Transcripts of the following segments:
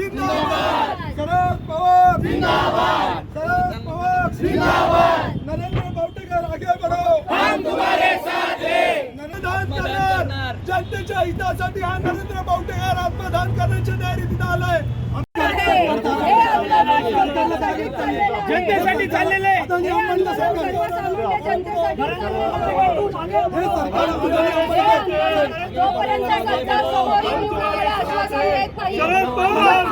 जिंदाबाद! शरद पवार! जिंदाबाद! शरद पवार! जिंदाबाद! नरेंद्र बावटेकर आगे बढ़ो! हम तुम्हारे साथ हैं। मतदान करणार जनतेच्या हितासाठी हा नरेंद्र बावटेकर आत्मदान करण्याची तयारी तिथं आलाय. जनतेसाठी चाललेले शरद पवार!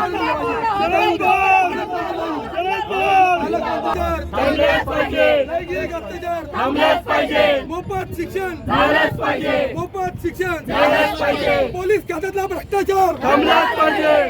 मोफत शिक्षण मोफत शिक्षण पोलीस खात्यातला भ्रष्टाचार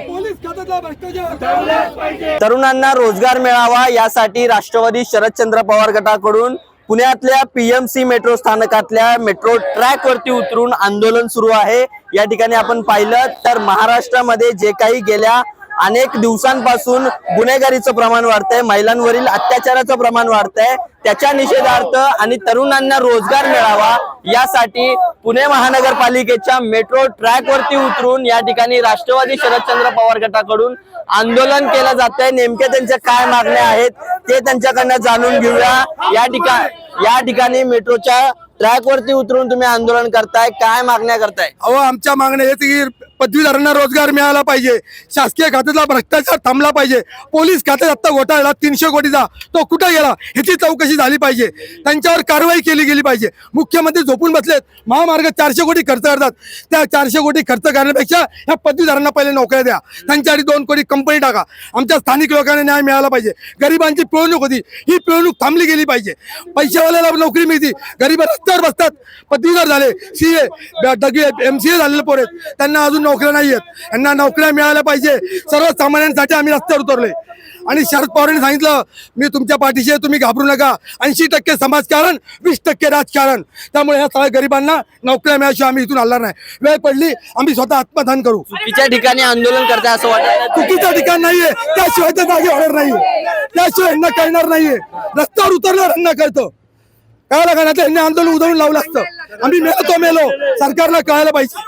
पोलीस खात्यातला भ्रष्टाचार तरुणांना रोजगार मिळावा यासाठी राष्ट्रवादी शरदचंद्र पवार गटाकडून पुण्यातल्या पीएमसी मेट्रो स्थानकातल्या मेट्रो ट्रॅक वरती उतरून आंदोलन सुरू आहे. या ठिकाणी आपण पाहिलं तर महाराष्ट्रामध्ये जे काही गेल्या अनेक दिवसांपासून गुन्हेगारीचं प्रमाण वाढतंय महिलांवरील अत्याचाराचं प्रमाण वाढतंय. त्याच्या निषेधार्थ आणि तरुणांना रोजगार मिळावा यासाठी पुणे महानगरपालिकेच्या मेट्रो ट्रॅकवरती उतरून या ठिकाणी राष्ट्रवादी शरदचंद्र पवार गटाकडून आंदोलन केलं जात आहे नेमक्या त्यांच्या काय मागण्या आहेत ते त्यांच्याकडनं जाणून घेऊया. या ठिकाणी या ठिकाणी मेट्रोच्या ट्रॅकवरती उतरून तुम्ही आंदोलन करताय. काय मागण्या करताय? अहो आमच्या मागण्या हेच की पदवीधरांना रोजगार मिळाला पाहिजे. शासकीय खात्यातला भ्रष्टाचार थांबला पाहिजे. पोलीस खात्यात आत्ता घोटाळा तीनशे कोटीचा तो कुठे गेला? ह्याची चौकशी झाली पाहिजे. त्यांच्यावर कारवाई केली गेली पाहिजे. मुख्यमंत्री झोपून बसलेत. महामार्ग चारशे कोटी खर्च करतात. त्या चारशे कोटी खर्च करण्यापेक्षा ह्या पदवीधरांना पहिले नोकऱ्या द्या. त्यांच्यासाठी दोन कोटी कंपनी टाका. आमच्या स्थानिक लोकांना न्याय मिळाला पाहिजे. गरिबांची पिळवणूक होती. ही पिळवणूक थांबली गेली पाहिजे. पैशावाल्याला नोकरी मिळते. गरीब रस्त्यावर बसतात. पदवीधर झाले. सी ए डगे एम सी ए झालेले पोरे त्यांना अजून नोकऱ्या नाही आहेत यांना नोकऱ्या मिळाल्या पाहिजे. सर्वसामान्यांसाठी आम्ही रस्त्यावर उतरलोय. आणि शरद पवारांनी सांगितलं मी तुमच्या पाठीशी आहे, तुम्ही घाबरू नका. ऐंशी टक्के समाजकारण वीस टक्के राजकारण. त्यामुळे ह्या सगळ्या गरिबांना नोकऱ्या मिळाल्याशिवाय आम्ही इथून हलणार नाही. वेळ पडली आम्ही स्वतः आत्मदान करू. चुकीच्या ठिकाणी आंदोलन करताय असं वाटत चुकीचं ठिकाण नाहीये. त्याशिवाय ते जागे होणार नाहीये. त्याशिवाय यांना कळणार नाहीये. रस्त्यावर उतरल्यावर यांना कळतं. कळायला का नाही? यांनी आंदोलन उधळून लावलं असतं. आम्ही मेलो तो मेलो. सरकारला कळायला पाहिजे.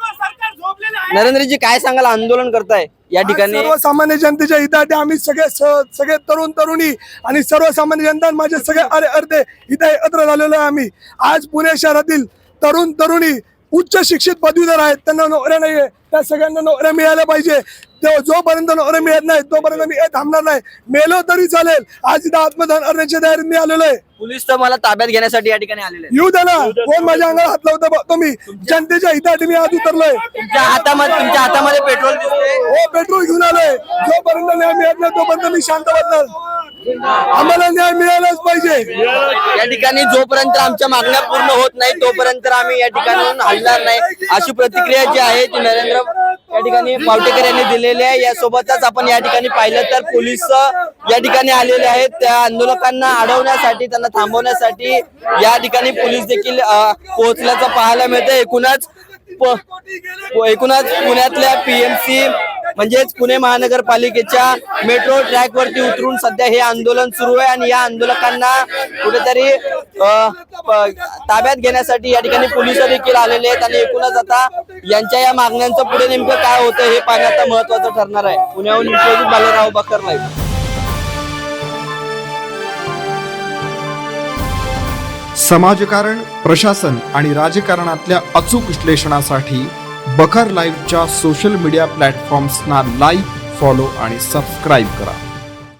नरेंद्रजी काय सांगाल? आंदोलन करताय या ठिकाणी. सर्वसामान्य जनतेच्या हितासाठी आम्ही सगळे सगळे तरुण तरुणी आणि सर्वसामान्य जनता माझे सगळे अरे अर्धे इथे एकत्र झालेलो आहे आम्ही. आज पुणे शहरातील तरुण तरुणी उच्च शिक्षित पदवीधर आहेत. त्यांना नोकऱ्या नाहीये. त्या सगळ्यांना नोकऱ्या मिळाल्या पाहिजे. ते जोपर्यंत नोकऱ्या मिळत नाही तोपर्यंत मी थांबणार नाही. मेलो तरी चालेल. आज इथं आत्मदान करण्याच्या तयारीत मी आलेलो आहे. पोलीस तर मला ताब्यात घेण्यासाठी या ठिकाणी आलेले आहेत. येऊ द्या ना. कोण माझ्या अंगाला हात लावता बघतो मी जनतेच्या हितासाठी मी आज उतरलोय. तुमच्या हातामध्ये तुमच्या हातामध्ये पेट्रोल दिसते हो पेट्रोल घेऊन आलोय. जोपर्यंत न्याय मिळत नाही तोपर्यंत मी शांत बसणार. आम्हाला न्याय मिळालाच पाहिजे. या ठिकाणी जोपर्यंत आमच्या मागण्या पूर्ण होत नाही तोपर्यंत आम्ही या ठिकाणी हलणार नाही. अशी प्रतिक्रिया जी आहे ती नरेंद्र या ठिकाणी पावटेकर यांनी दिलेले आहे. यासोबतच आपण या ठिकाणी पाहिलं तर पोलीस या ठिकाणी आलेले आहेत. त्या आंदोलकांना अडवण्यासाठी त्यांना थांबवण्यासाठी या ठिकाणी पोलीस देखील पोहोचल्याचं पाहायला मिळतं एकूणच प- एकूणच पुण्यातल्या पीएमसी म्हणजेच पुणे महानगरपालिकेच्या मेट्रो ट्रॅक वरती उतरून सध्या हे आंदोलन सुरू आहे आणि या आंदोलकांना कुठेतरी अ, ताब्यात घेण्यासाठी या ठिकाणी पोलीस देखील आलेले आहेत. आणि एकूणच आता यांच्या या मागण्यांचं पुढे नेमकं काय होतं हे पाहणं आता महत्वाचं ठरणार आहे. पुण्याहून विश्वजित बालराव बकर नाही समाजकारण प्रशासन आणि राजकारणातल्या अचूक विश्लेषणासाठी बकर लाईव्हच्या सोशल मीडिया प्लॅटफॉर्म्सना लाईक फॉलो आणि सबस्क्राईब करा.